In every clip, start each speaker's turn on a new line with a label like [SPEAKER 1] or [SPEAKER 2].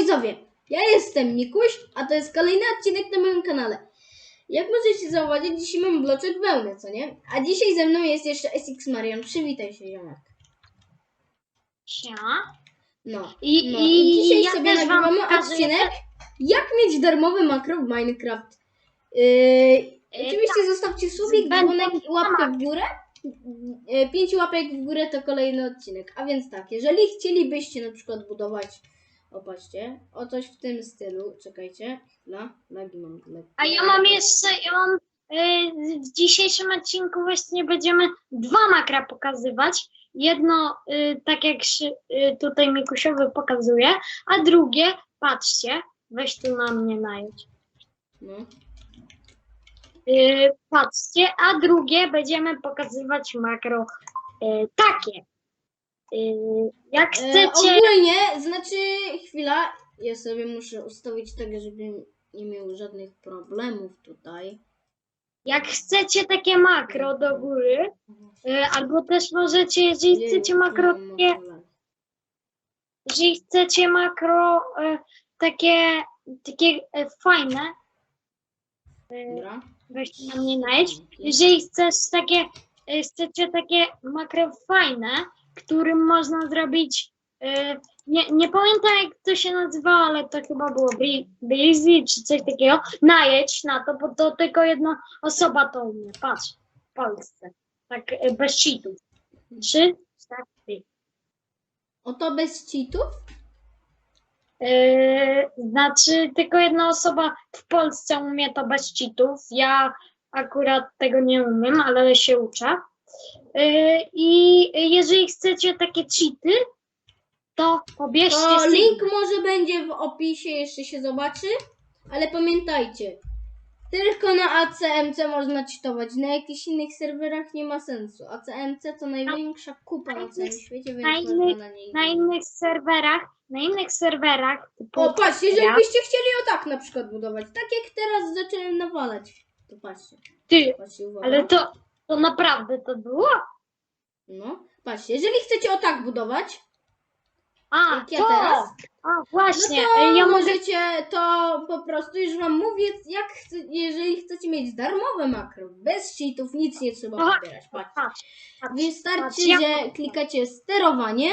[SPEAKER 1] widzowie, ja jestem Mikuś, a to jest kolejny odcinek na moim kanale. Jak możecie zauważyć, dzisiaj mam bloczek wełny, co nie? A dzisiaj ze mną jest jeszcze SX Marion. Przywitaj się, ziomek.
[SPEAKER 2] Siema.
[SPEAKER 1] No.
[SPEAKER 2] I,
[SPEAKER 1] no.
[SPEAKER 2] i,
[SPEAKER 1] dzisiaj
[SPEAKER 2] ja
[SPEAKER 1] sobie nagrywamy odcinek, jak mieć darmowy makro w Minecraft. Yy, oczywiście zostawcie subik, dzwonek i łapkę w górę. Yy, Pięć łapek w górę to kolejny odcinek. A więc tak, jeżeli chcielibyście na przykład budować, opatrzcie, o coś w tym stylu, czekajcie, chwila, lagi mam. Lagi.
[SPEAKER 2] A ja mam jeszcze, ja mam y, w dzisiejszym odcinku właśnie będziemy dwa makra pokazywać. Jedno, y, tak jak się, y, tutaj Mikusiowy pokazuje, a drugie, patrzcie, weź tu na mnie najedź.
[SPEAKER 1] No.
[SPEAKER 2] Y, patrzcie, a drugie będziemy pokazywać makro y, takie. Y, jak
[SPEAKER 1] E,
[SPEAKER 2] chcecie,
[SPEAKER 1] ogólnie, znaczy, chwila, ja sobie muszę ustawić tak, żeby nie miał żadnych problemów tutaj.
[SPEAKER 2] jak chcecie takie makro do góry, y, albo też możecie, jeżeli chcecie makro takie jeżeli chcecie makro e, takie, takie e, fajne,
[SPEAKER 1] Dobra.
[SPEAKER 2] weźcie na mnie najedź. Jeżeli chcesz takie, chcecie takie makro fajne, którym można zrobić, e, nie, nie pamiętam jak to się nazywa, ale to chyba było Breezy czy coś takiego, najedź na to, bo to tylko jedna osoba to umie, patrz, w Polsce, tak e, bez cheatów. Trzy, cztery.
[SPEAKER 1] Oto bez cheatów?
[SPEAKER 2] Yy, znaczy, tylko jedna osoba w Polsce umie to bez cheatów. Ja akurat tego nie umiem, ale się uczę. Yy, I jeżeli chcecie takie cheaty, to pobierzcie
[SPEAKER 1] To
[SPEAKER 2] Sigma.
[SPEAKER 1] link może będzie w opisie, jeszcze się zobaczy. Ale pamiętajcie, tylko na ACMC można cheatować. Na jakichś innych serwerach nie ma sensu. ACMC to największa kupa na całym świecie, więc
[SPEAKER 2] na
[SPEAKER 1] można
[SPEAKER 2] innych-
[SPEAKER 1] na niej.
[SPEAKER 2] Na innych serwerach, na innych serwerach, typu
[SPEAKER 1] O, patrz, jeżeli
[SPEAKER 2] ja-
[SPEAKER 1] byście chcieli o tak na przykład budować, tak jak teraz zacząłem nawalać, to patrzcie,
[SPEAKER 2] ty,
[SPEAKER 1] patrzcie, uwaga.
[SPEAKER 2] ale to, to naprawdę to było?
[SPEAKER 1] No, patrzcie, jeżeli chcecie o tak budować,
[SPEAKER 2] A,
[SPEAKER 1] jak ja
[SPEAKER 2] to!
[SPEAKER 1] teraz,
[SPEAKER 2] A,
[SPEAKER 1] no
[SPEAKER 2] właśnie,
[SPEAKER 1] to
[SPEAKER 2] ja
[SPEAKER 1] możecie to po prostu, już wam mówię, jak chce, jeżeli chcecie mieć darmowe makro, bez cheatów, nic nie trzeba
[SPEAKER 2] Aha.
[SPEAKER 1] pobierać, patrzcie.
[SPEAKER 2] Patrz, patrz,
[SPEAKER 1] Wystarczy,
[SPEAKER 2] patrz, ja-
[SPEAKER 1] że klikacie sterowanie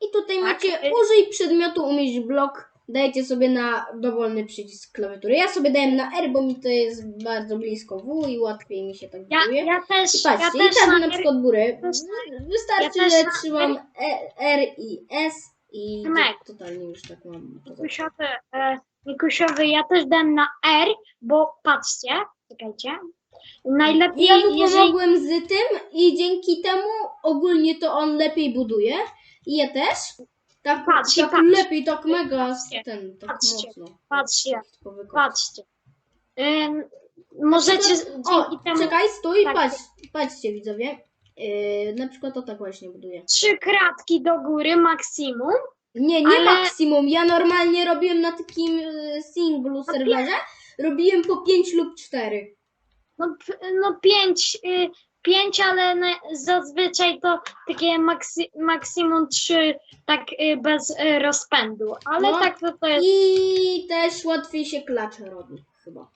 [SPEAKER 1] i tutaj
[SPEAKER 2] Tak.
[SPEAKER 1] macie użyj przedmiotu, umieść blok. Dajecie sobie na dowolny przycisk klawiatury. Ja sobie dałem na R, bo mi to jest bardzo blisko W i łatwiej mi się tak
[SPEAKER 2] Ja,
[SPEAKER 1] buduje.
[SPEAKER 2] ja też,
[SPEAKER 1] I
[SPEAKER 2] ja
[SPEAKER 1] patrzcie,
[SPEAKER 2] też
[SPEAKER 1] i tak
[SPEAKER 2] na
[SPEAKER 1] na przykład
[SPEAKER 2] też
[SPEAKER 1] Wystarczy,
[SPEAKER 2] ja
[SPEAKER 1] że trzymam e, R i S i
[SPEAKER 2] Tomek.
[SPEAKER 1] totalnie już tak mam.
[SPEAKER 2] Mikusiowy, e, ja też dam na R, bo patrzcie, czekajcie. Najlepiej,
[SPEAKER 1] Ja mu
[SPEAKER 2] jeżeli.
[SPEAKER 1] pomogłem z tym i dzięki temu ogólnie to on lepiej buduje. I ja też. Tak,
[SPEAKER 2] Patrzcie,
[SPEAKER 1] tak
[SPEAKER 2] patrzcie.
[SPEAKER 1] lepiej, tak mega
[SPEAKER 2] Patrzcie,
[SPEAKER 1] ten, tak
[SPEAKER 2] patrzcie,
[SPEAKER 1] mocno.
[SPEAKER 2] patrzcie,
[SPEAKER 1] wykopie.
[SPEAKER 2] Patrzcie. Ym, możecie
[SPEAKER 1] O,
[SPEAKER 2] dzięki temu
[SPEAKER 1] czekaj, stój,
[SPEAKER 2] tak.
[SPEAKER 1] patrz, patrzcie widzowie. Yy, na przykład to tak właśnie buduję.
[SPEAKER 2] trzy kratki do góry maksimum.
[SPEAKER 1] Nie, nie
[SPEAKER 2] Ale-
[SPEAKER 1] maksimum. Ja normalnie robiłem na takim yy, singlu serwerze. Robiłem po 5 lub 4.
[SPEAKER 2] No, no pięć, y, pięć, ale na, zazwyczaj to takie maksy, maksimum trzy, tak y, bez y, rozpędu. Ale
[SPEAKER 1] No.
[SPEAKER 2] tak to, to jest.
[SPEAKER 1] I też łatwiej się klacze robi chyba.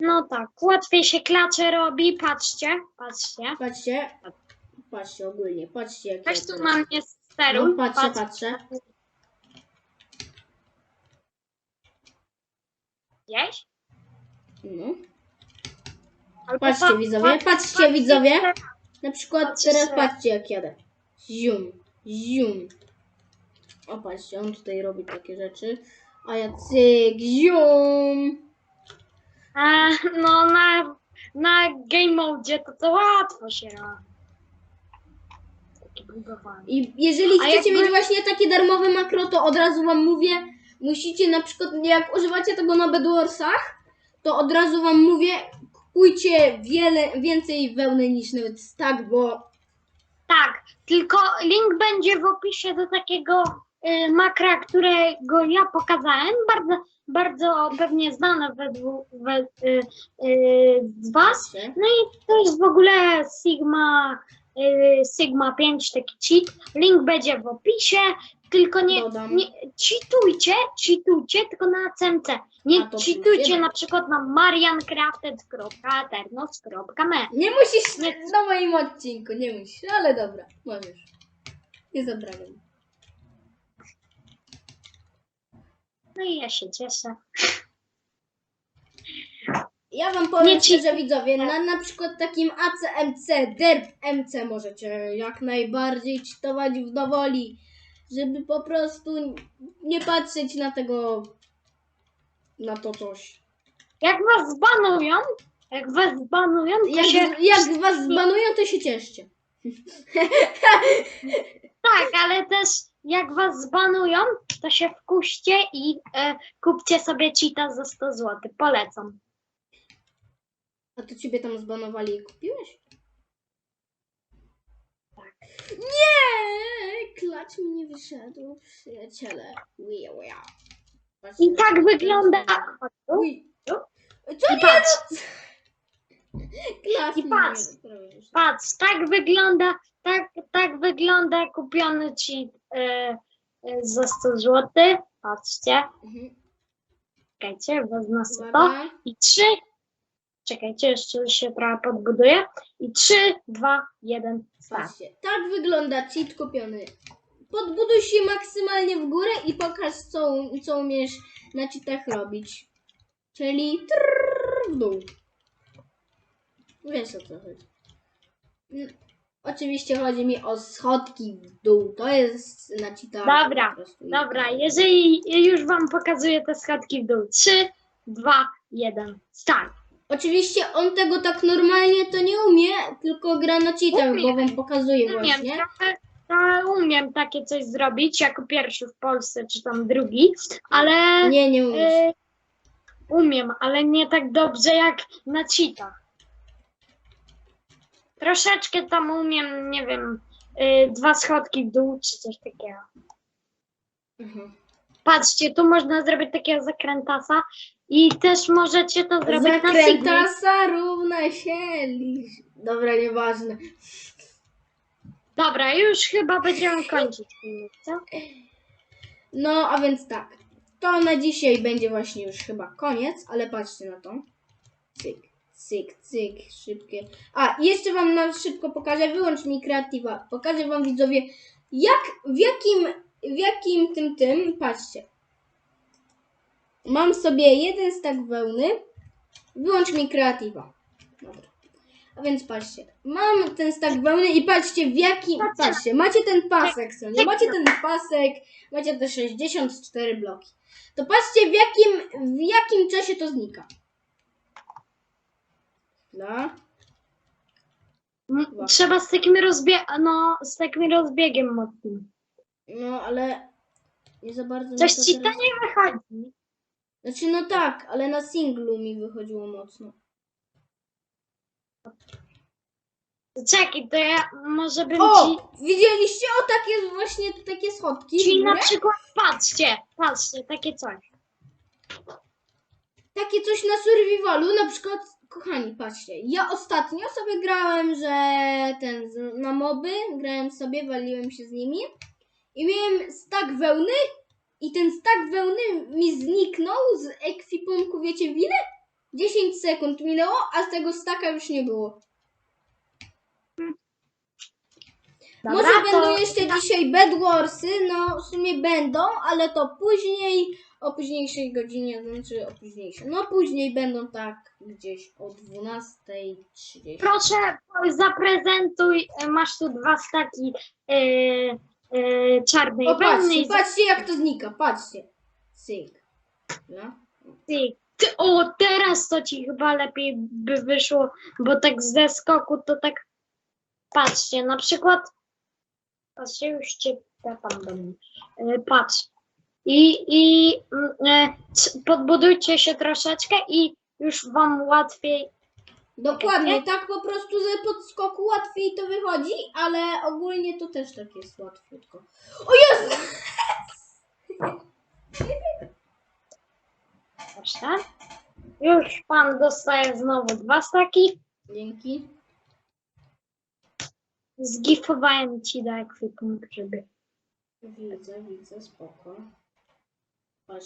[SPEAKER 2] No tak, łatwiej się klacze robi. Patrzcie, patrzcie.
[SPEAKER 1] Patrzcie. Patrzcie ogólnie, patrzcie jak
[SPEAKER 2] Weź tu na mnie steruj.
[SPEAKER 1] No, patrzę,
[SPEAKER 2] patrz.
[SPEAKER 1] patrzę.
[SPEAKER 2] Gdzieś?
[SPEAKER 1] No. Patrzcie
[SPEAKER 2] pa-
[SPEAKER 1] widzowie,
[SPEAKER 2] pa-
[SPEAKER 1] patrzcie widzowie. Na przykład teraz patrzcie jak jadę. Zium, zium. O patrzcie, on tutaj robi takie rzeczy. A ja cyk, zium.
[SPEAKER 2] A, no na, na game mode to to łatwo się robi. Takie budowanie.
[SPEAKER 1] I jeżeli
[SPEAKER 2] A
[SPEAKER 1] chcecie
[SPEAKER 2] jakby-
[SPEAKER 1] mieć właśnie takie darmowe makro, to od razu wam mówię, musicie na przykład, jak używacie tego na Bedwarsach, to od razu wam mówię, kupujcie wiele, więcej wełny niż nawet stack, bo
[SPEAKER 2] Tak, tylko link będzie w opisie do takiego y, makra, którego ja pokazałem. Bardzo, bardzo pewnie znane według we, y, y, z Was. No i to jest w ogóle Sigma Sigma 5, taki cheat. Link będzie w opisie, tylko nie,
[SPEAKER 1] Dodam.
[SPEAKER 2] nie cheatujcie, cheatujcie tylko na CMC.
[SPEAKER 1] A,
[SPEAKER 2] Nie
[SPEAKER 1] to
[SPEAKER 2] cheatujcie na przykład na mariancrafted.eternos.me.
[SPEAKER 1] Nie musisz na moim odcinku, nie musisz, ale dobra, możesz. Nie zabraniam.
[SPEAKER 2] No i ja się cieszę.
[SPEAKER 1] Ja wam powiem
[SPEAKER 2] Nie ci-
[SPEAKER 1] szczerze widzowie, na na przykład takim ACMC, DERP MC możecie jak najbardziej czytować w dowoli, żeby po prostu nie patrzeć na tego, na to coś.
[SPEAKER 2] Jak was zbanują, jak was zbanują, to
[SPEAKER 1] Jak,
[SPEAKER 2] się...
[SPEAKER 1] jak was zbanują, to się cieszcie.
[SPEAKER 2] Tak, ale też jak was zbanują, to się wkuście i e, kupcie sobie cheata za 100 zł. Polecam.
[SPEAKER 1] A to ciebie tam zbanowali i kupiłeś?
[SPEAKER 2] Tak.
[SPEAKER 1] Nie! Klacz mi nie wyszedł, przyjaciele. Ui. Patrzcie.
[SPEAKER 2] I tak wygląda...
[SPEAKER 1] Ui.
[SPEAKER 2] Tu?
[SPEAKER 1] Co
[SPEAKER 2] I
[SPEAKER 1] nie?
[SPEAKER 2] patrz,
[SPEAKER 1] Klacz
[SPEAKER 2] I
[SPEAKER 1] mi
[SPEAKER 2] patrz.
[SPEAKER 1] nie wyszedł.
[SPEAKER 2] patrz, tak wygląda, tak, tak wygląda kupiony cheat e, e, za 100 zł. Patrzcie,
[SPEAKER 1] Mhm.
[SPEAKER 2] czekajcie, wezmę sobie to.
[SPEAKER 1] Uwaga.
[SPEAKER 2] I trzy. Czekajcie, jeszcze się trochę podbuduję. I trzy, dwa, jeden, start.
[SPEAKER 1] Patrzcie, tak wygląda cheat kupiony. Podbuduj się maksymalnie w górę i pokaż, co, co umiesz na cheatach robić. Czyli trrr w dół. Wiesz o co chodzi. Mm, Oczywiście chodzi mi o schodki w dół. To jest na cheatach.
[SPEAKER 2] Dobra,
[SPEAKER 1] po prostu.
[SPEAKER 2] Dobra, jeżeli już wam pokazuję te schodki w dół. Trzy, dwa, jeden, start.
[SPEAKER 1] Oczywiście on tego tak normalnie to nie umie, tylko gra na cheatach, bo
[SPEAKER 2] Umie.
[SPEAKER 1] wam pokazuje
[SPEAKER 2] Umiem,
[SPEAKER 1] właśnie.
[SPEAKER 2] trochę, trochę umiem takie coś zrobić, jako pierwszy w Polsce, czy tam drugi, ale
[SPEAKER 1] Nie, nie umiesz.
[SPEAKER 2] e, umiem, ale nie tak dobrze jak na cheatach. Troszeczkę tam umiem, nie wiem, e, dwa schodki w dół, czy coś takiego.
[SPEAKER 1] Mhm.
[SPEAKER 2] Patrzcie, tu można zrobić takiego zakrętasa i też możecie to zrobić na Sigmie.
[SPEAKER 1] Zakrętasa równa się lisz. Dobra, nieważne.
[SPEAKER 2] Dobra, już chyba będziemy kończyć filmik, co?
[SPEAKER 1] No, a więc tak. To na dzisiaj będzie właśnie już chyba koniec, ale patrzcie na to. Cyk, cyk, cyk, szybkie. A, jeszcze wam na szybko pokażę, wyłącz mi kreatywa. Pokażę wam widzowie, jak, w jakim, w jakim tym, tym, patrzcie. Mam sobie jeden stak wełny, wyłącz mi kreatywa. Dobra. A więc patrzcie, mam ten stak wełny i patrzcie w jakim, patrzcie, macie ten pasek, co nie? Macie ten pasek, macie te 64 bloki. To patrzcie w jakim, w jakim czasie to znika. Chwila.
[SPEAKER 2] M- Trzeba z takim rozbiegiem, no, z takim rozbiegiem mocnym.
[SPEAKER 1] No, ale nie za bardzo mi
[SPEAKER 2] Coś
[SPEAKER 1] to
[SPEAKER 2] ci
[SPEAKER 1] teraz...
[SPEAKER 2] to nie wychodzi.
[SPEAKER 1] Znaczy, no tak, ale na singlu mi wychodziło mocno.
[SPEAKER 2] Czekaj, to ja może bym ci...
[SPEAKER 1] O! Widzieliście? O, takie właśnie takie schodki. w
[SPEAKER 2] Czyli na
[SPEAKER 1] górę?
[SPEAKER 2] przykład, patrzcie, patrzcie, takie coś.
[SPEAKER 1] takie coś na survivalu, na przykład, kochani, patrzcie, ja ostatnio sobie grałem, że ten, z- na moby, grałem sobie, waliłem się z nimi i miałem stak wełny i ten stak wełny mi zniknął z ekwipunku, wiecie w ile? 10 sekund minęło, a z tego staka już nie było.
[SPEAKER 2] Dobra,
[SPEAKER 1] Może
[SPEAKER 2] to-
[SPEAKER 1] będą jeszcze dzisiaj Bedwarsy, no w sumie będą, ale to później, o późniejszej godzinie, znaczy o późniejszej, no później będą tak gdzieś o 12.30.
[SPEAKER 2] Proszę, zaprezentuj, masz tu dwa staki e, e, czarnej
[SPEAKER 1] O patrzcie, patrzcie jak to znika, patrzcie. Cyk. No.
[SPEAKER 2] Ty, ty, o, teraz to ci chyba lepiej by wyszło, bo tak ze skoku to tak. Patrzcie, na przykład. Patrzcie, już cię tam do mnie. E, Patrz. I, i mm, e, c- podbudujcie się troszeczkę i już wam łatwiej.
[SPEAKER 1] Dokładnie, tak po prostu ze podskoku łatwiej to wychodzi, ale ogólnie to też tak jest łatwiutko. O Jezu!
[SPEAKER 2] Proszę. Już pan dostaje znowu dwa staki.
[SPEAKER 1] Dzięki.
[SPEAKER 2] zgifowałem ci do ekwipunku, żeby
[SPEAKER 1] Widzę, widzę, spoko.